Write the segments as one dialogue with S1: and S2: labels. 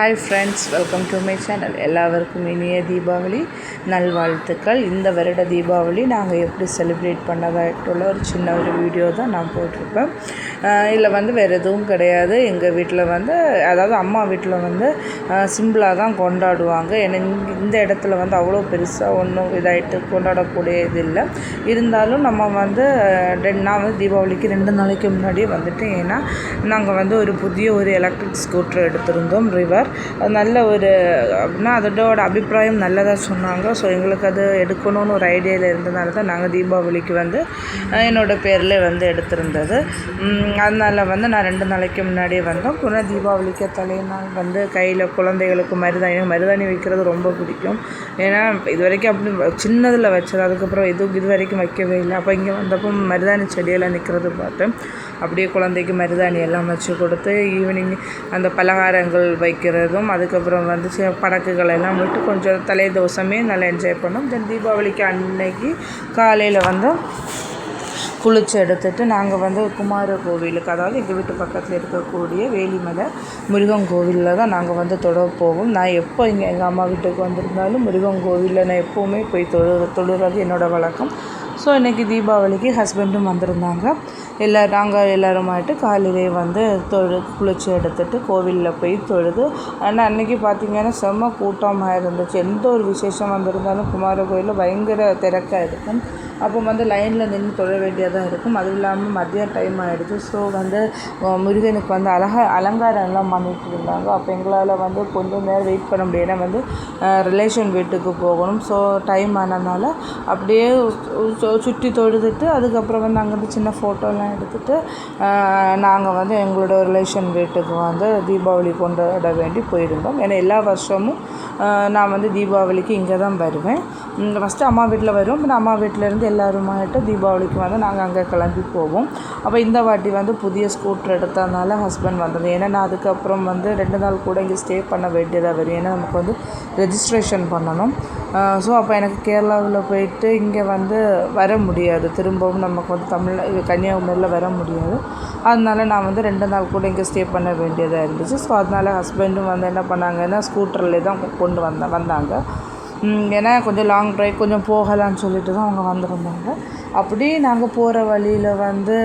S1: Hi friends welcome to my channel எல்லாருக்கும் இனிய தீபாவளி நல்வாழ்த்துக்கள். இந்த வருட தீபாவளி நாங்கள் எப்படி செலிப்ரேட் பண்ணதாയിട്ടുള്ള ஒரு சின்ன ஒரு வீடியோ தான் நான் போட்டிருப்பேன். இல்லை வந்து வேறு எதுவும் கிடையாது. எங்கள் வீட்டில் வந்து அதாவது அம்மா வீட்டில் வந்து சிம்பிளாக தான் கொண்டாடுவாங்க. ஏன்னா இந்த இடத்துல வந்து அவ்வளோ பெருசாக ஒன்றும் இதாகிட்டு கொண்டாடக்கூடிய இது இல்லை. இருந்தாலும் நம்ம வந்து ரெண்டு நான் வந்து தீபாவளிக்கு ரெண்டு நாளைக்கு முன்னாடியே வந்துட்டு ஏன்னா நாங்கள் வந்து ஒரு புதிய ஒரு எலக்ட்ரிக் ஸ்கூட்டர் எடுத்திருந்தோம் ரிவர் நல்ல ஒரு அப்படின்னா அதோட அபிப்பிராயம் நல்லதாக சொன்னாங்க. ஸோ எங்களுக்கு அது எடுக்கணும்னு ஒரு ஐடியாவில் இருந்தனால தான் நாங்கள் தீபாவளிக்கு வந்து என்னோடய என்னோட பேரில் வந்து எடுத்திருந்தது. அதனால் வந்து நான் ரெண்டு நாளைக்கு முன்னாடியே வந்தோம். புனः தீபாவளிக்கு தலைநாள் வந்து கையில் குழந்தைகளுக்கு மருதாணி மருதாணி வைக்கிறது ரொம்ப பிடிக்கும். ஏன்னா இது வரைக்கும் அப்படி சின்னதில் வச்சது அதுக்கப்புறம் எதுவும் இது வரைக்கும் வைக்கவே இல்லை. அப்போ இங்கே வந்தப்போ மருதாணி செடியெல்லாம் நிற்கிறது பார்த்தேன் அப்படியே குழந்தைக்கு மருதாணி எல்லாம் வச்சு கொடுத்து ஈவினிங் அந்த பலகாரங்கள் வைக்கிறதும் அதுக்கப்புறம் வந்து சில படக்குகள் எல்லாம் விட்டு கொஞ்சம் தலை தோசமே நல்லா என்ஜாய் பண்ணோம். தென் தீபாவளிக்கு அன்னைக்கு காலையில் வந்து குளிச்சு எடுத்துட்டு நாங்கள் வந்து குமார கோவிலுக்கு அதாவது எங்கள் வீட்டு பக்கத்தில் இருக்கக்கூடிய வேலிமலை முருகன் கோவிலில் தான் நாங்கள் வந்து தொழ போவோம். நான் எப்போ இங்கே எங்கள் அம்மா வீட்டுக்கு வந்திருந்தாலும் முருகன் கோவிலில் நான் எப்போவுமே போய் தொழு தொழுறது என்னோடய வழக்கம். ஸோ இன்றைக்கி தீபாவளிக்கு ஹஸ்பண்டும் வந்திருந்தாங்க. எல்லா நாங்கள் எல்லாருமாயிட்டு காலையிலே வந்து தொழு குளிச்சு எடுத்துகிட்டு கோவிலில் போய் தொழுது. ஆனால் அன்றைக்கி பார்த்திங்கன்னா செம்ம கூட்டமாக இருந்துச்சு. எந்த ஒரு விசேஷம் வந்திருந்தாலும் குமார கோயிலில் பயங்கர திறக்காக இருக்கும். அப்போ வந்து லைனில் நின்று தொழ வேண்டியதாக இருக்கும். அதுவும் இல்லாமல் மதிய டைம் ஆகிடுச்சு ஸோ வந்து முருகனுக்கு வந்து அழகா அலங்காரம்லாம் பண்ணிட்டு இருந்தாங்க. அப்போ எங்களால் வந்து கொஞ்சம் நேரம் வெயிட் பண்ண முடியும் ஏன்னா வந்து ரிலேஷன் வீட்டுக்கு போகணும். ஸோ டைம் ஆனதுனால அப்படியே சுற்றி தொழுதுட்டு அதுக்கப்புறம் வந்து அங்கேருந்து சின்ன ஃபோட்டோலாம் எடுத்துகிட்டு நாங்கள் வந்து எங்களோட ரிலேஷன் வீட்டுக்கு வந்து தீபாவளி கொண்டாட வேண்டி போயிருந்தோம். ஏன்னா எல்லா வருஷமும் நான் வந்து தீபாவளிக்கு இங்கே தான் வருவேன். ஃபஸ்ட்டு அம்மா வீட்டில் வருவோம். அப்புறம் அம்மா வீட்டிலேருந்து எல்லாருமாயிட்டு தீபாவளிக்கு வந்து நாங்கள் அங்கே கிளம்பி போவோம். அப்போ இந்த வாட்டி வந்து புதிய ஸ்கூட்டர் எடுத்ததுனால ஹஸ்பண்ட் வந்தது. ஏன்னா நான் அதுக்கப்புறம் வந்து ரெண்டு நாள் கூட இங்கே ஸ்டே பண்ண வேண்டியதாக வரும். ஏன்னா நமக்கு வந்து ரெஜிஸ்ட்ரேஷன் பண்ணணும். ஸோ அப்போ எனக்கு கேரளாவில் போயிட்டு இங்கே வந்து வர முடியாது. திரும்பவும் நமக்கு வந்து தமிழ் கன்னியாகுமரியில் வர முடியாது. அதனால நான் வந்து ரெண்டு நாள் கூட இங்கே ஸ்டே பண்ண வேண்டியதாக இருந்துச்சு. ஸோ அதனால ஹஸ்பண்டும் வந்து என்ன பண்ணாங்கன்னா ஸ்கூட்டரில் தான் கொண்டு வந்த வந்தாங்க. ஏன்னா கொஞ்சம் லாங் ட்ரைவ் கொஞ்சம் போகலான்னு சொல்லிட்டு தான் அவங்க வந்திருந்தாங்க. அப்படி நாங்கள் போகிற வழியில் வந்து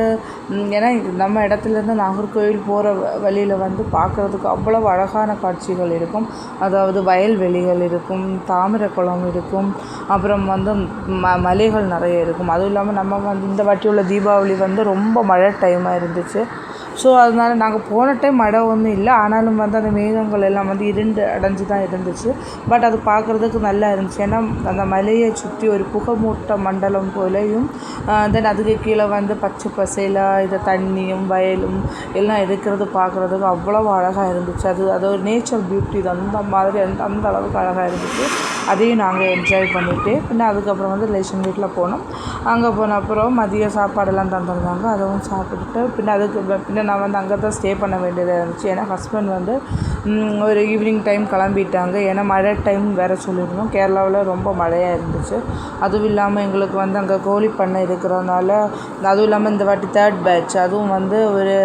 S1: ஏன்னா நம்ம இடத்துலேருந்து நாகர்கோவில் போகிற வழியில் வந்து பார்க்குறதுக்கு அவ்வளோ அழகான காட்சிகள் இருக்கும். அதாவது வயல்வெளிகள் இருக்கும் தாமிர குளம் இருக்கும் அப்புறம் வந்து ம மலைகள் நிறைய இருக்கும். அதுவும் இல்லாமல் நம்ம வந்து இந்த வாட்டி உள்ள தீபாவளி வந்து ரொம்ப மழை டைமாக இருந்துச்சு. ஸோ அதனால் நாங்கள் போன டைம் மழை ஒன்றும் இல்லை. ஆனாலும் வந்து அந்த மேகங்கள் எல்லாம் வந்து இருண்டு அடைஞ்சு தான் இருந்துச்சு. பட் அது பார்க்குறதுக்கு நல்லா இருந்துச்சு. ஏன்னா அந்த மலையை சுற்றி ஒரு புகைமூட்ட மண்டலம் போலையும் தென் அதுக்கு கீழே வந்து பச்சை பசேலாக இது தண்ணியும் வயலும் எல்லாம் இருக்கிறது பார்க்குறதுக்கு அவ்வளோ அழகாக இருந்துச்சு. அது அது ஒரு நேச்சர் பியூட்டி இது அந்த மாதிரி அந்த அந்த அளவுக்கு அழகாக இருந்துச்சு. அதையும் நாங்கள் என்ஜாய் பண்ணிவிட்டு பின்ன அதுக்கப்புறம் வந்து ரிலேஷன் வீட்டில் போனோம். அங்கே போன அப்புறம் மதிய சாப்பாடெல்லாம் தந்துருந்தாங்க அதுவும் சாப்பிட்டுட்டு பின்ன அதுக்கு பின்னே பின்ன நான் வந்து அங்கே தான் ஸ்டே பண்ண வேண்டியதாக இருந்துச்சு. ஏன்னா ஹஸ்பண்ட் வந்து ஒரு ஈவினிங் டைம் கிளம்பிட்டாங்க. ஏன்னா மழை டைம் வேறு சொல்லியிருந்தோம். கேரளாவில் ரொம்ப மழையாக இருந்துச்சு. அதுவும் இல்லாமல் எங்களுக்கு வந்து அங்கே கோழி பண்ணை இருக்கிறதுனால அதுவும் இல்லாமல் இந்த வாட்டி தேர்ட் பேட்ச் அதுவும் வந்து ஒரு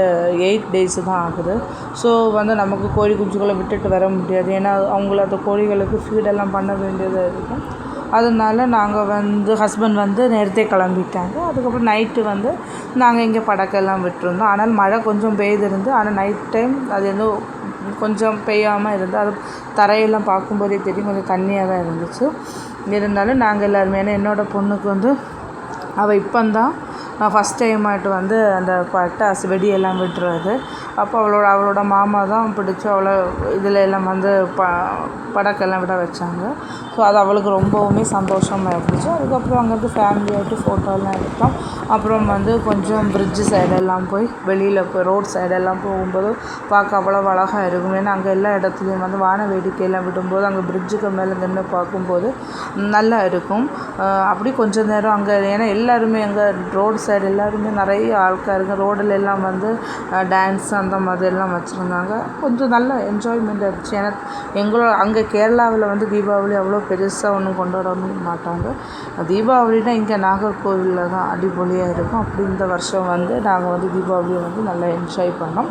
S1: எயிட் டேஸ் தான் ஆகுது. ஸோ வந்து நமக்கு கோழி குஞ்சுகளை விட்டுட்டு வர முடியாது. ஏன்னா அவங்கள அந்த கோழிகளுக்கு ஃபீடெல்லாம் பண்ண வேண்டியதாக இருக்கும் அதனால நாங்கள் வந்து ஹஸ்பண்ட் வந்து நேரத்தே கிளம்பிட்டாங்க. அதுக்கப்புறம் நைட்டு வந்து நாங்கள் இங்கே படக்கெல்லாம் விட்டுருந்தோம். ஆனால் மழை கொஞ்சம் பெய்திருந்து ஆனால் நைட் டைம் அது ஏதோ கொஞ்சம் பெய்யாமல் இருந்து அது தரையெல்லாம் பார்க்கும்போதே தெரியும் கொஞ்சம் தண்ணியாக தான் இருந்துச்சு. இருந்தாலும் நாங்கள் எல்லாருமே ஏன்னா என்னோடய பொண்ணுக்கு வந்து அவள் இப்போந்தான் ஃபஸ்ட் டைம் ஆகிட்டு வந்து அந்த பட்டாசு வெடியெல்லாம் விட்டுறது. அப்போ அவளோட அவளோட மாமா தான் பிடிச்சி அவளை இதில் எல்லாம் வந்து ப படக்கெல்லாம் விட வச்சாங்க. ஸோ அது அவளுக்கு ரொம்பவுமே சந்தோஷமாக இருந்துச்சு. அதுக்கப்புறம் அங்கேருந்து ஃபேமிலியாகிட்டு ஃபோட்டோலாம் எடுத்தோம். அப்புறம் வந்து கொஞ்சம் பிரிட்ஜு சைடெல்லாம் போய் வெளியில் போய் ரோட் சைடெல்லாம் போகும்போது பார்க்க அவ்வளோ அழகாக இருக்கும். ஏன்னா அங்கே எல்லா இடத்துலையும் வந்து வான வேடிக்கையெல்லாம் விடும்போது அங்கே பிரிட்ஜுக்கு மேலே நின்று பார்க்கும்போது நல்லா இருக்கும். அப்படி கொஞ்சம் நேரம் அங்கே ஏன்னா எல்லாருமே அங்கே ரோடு சைடு எல்லாருமே நிறைய ஆட்காருங்க ரோடில் எல்லாம் வந்து டான்ஸ் அந்த மாதிரி எல்லாம் வச்சுருந்தாங்க. கொஞ்சம் நல்லா என்ஜாய்மெண்ட் இருந்துச்சு ஏன்னா எங்களோட அங்கே கேரளாவில் வந்து தீபாவளி அவ்வளோ பெருசாக ஒன்றும் கொண்டாட மாட்டாங்க. தீபாவளினா இங்கே நாகர்கோவிலில் தான் அடிப்பொலியாக இருக்கும். அப்படி இந்த வருஷம் வந்து நாங்கள் வந்து தீபாவளியை வந்து நல்லா என்ஜாய் பண்ணோம்.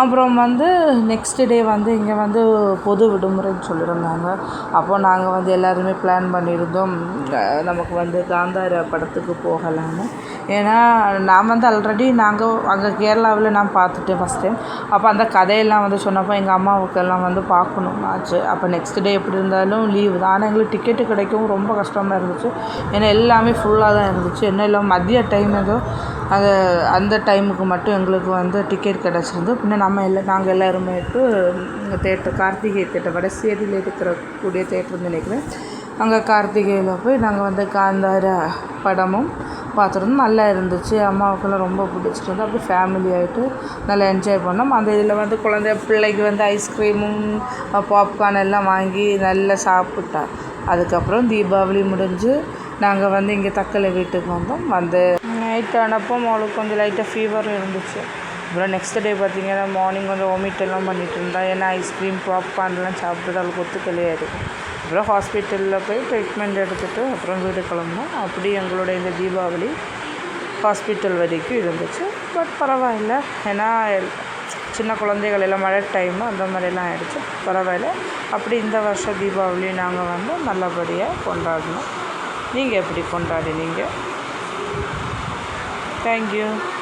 S1: அப்புறம் வந்து நெக்ஸ்ட் டே வந்து இங்கே வந்து பொது விடுமுறைன்னு சொல்லியிருந்தாங்க. அப்போ நாங்கள் வந்து எல்லாருமே பிளான் பண்ணியிருந்தோம். நமக்கு வந்து காந்தார படத்துக்கு போகலான்னு. ஏன்னா நான் வந்து ஆல்ரெடி நாங்கள் அங்கே கேரளாவில் நான் பார்த்துட்டேன் ஃபஸ்ட் டைம் அப்போ அந்த கதையெல்லாம் வந்து சொன்னப்போ எங்கள் அம்மாவுக்கெல்லாம் வந்து பார்க்கணும் ஆச்சு அப்போ நெக்ஸ்ட் டே எப்படி இருந்தாலும் லீவு தான். ஆனால் எங்களுக்கு டிக்கெட்டு கிடைக்கவும் ரொம்ப கஷ்டமாக இருந்துச்சு. ஏன்னா எல்லாமே ஃபுல்லாக தான் இருந்துச்சு. என்ன இல்லை மதிய டைம் ஏதோ அது அந்த டைமுக்கு மட்டும் எங்களுக்கு வந்து டிக்கெட் கிடச்சிருந்து பின்ன நம்ம எல்லாம் நாங்கள் எல்லோருமேட்டு தேட்டர் கார்த்திகை தேட்டர் வடசேரியில் இருக்கிற கூடிய தேட்டர்னு நினைக்கிறேன். அங்கே கார்த்திகையில் போய் நாங்கள் வந்து காந்தார படமும் பார்த்துருந்தோம் நல்லா இருந்துச்சு. அம்மாவுக்குலாம் ரொம்ப பிடிச்சிருந்து அப்படி ஃபேமிலி ஆகிட்டு நல்லா என்ஜாய் பண்ணோம். அந்த இதில் வந்து குழந்தை பிள்ளைக்கு வந்து ஐஸ்கிரீமும் பாப்கார்ன் எல்லாம் வாங்கி நல்லா சாப்பிட்டா. அதுக்கப்புறம் தீபாவளி முடிஞ்சு நாங்கள் வந்து இங்கே தக்கலை வீட்டுக்கு வந்தோம். வந்து நைட் ஆனப்போ அவளுக்கு கொஞ்சம் லைட்டாக ஃபீவர் இருந்துச்சு. அப்புறம் நெக்ஸ்ட் டே பார்த்தீங்கன்னா மார்னிங் கொஞ்சம் வாமிட் எல்லாம் பண்ணிட்டு இருந்தா. ஏன்னா ஐஸ்கிரீம் பாப்கார்ன்லாம் சாப்பிட்டு அவளுக்கு ஒத்துக்கலையாது அப்புறம் ஹாஸ்பிட்டலில் போய் ட்ரீட்மெண்ட் எடுத்துகிட்டு அப்புறம் வீடு கிளம்புனோம். அப்படி எங்களோட இந்த தீபாவளி ஹாஸ்பிட்டல் வரைக்கும் இருந்துச்சு. பட் பரவாயில்ல. ஏன்னா சின்ன குழந்தைகள் எல்லாம் மழை டைமு அந்த மாதிரிலாம் ஆகிடுச்சு பரவாயில்ல. அப்படி இந்த வருஷம் தீபாவளி நாங்கள் வந்து நல்லபடியாக கொண்டாடினோம். நீங்கள் எப்படி கொண்டாடினீங்க? Thank you.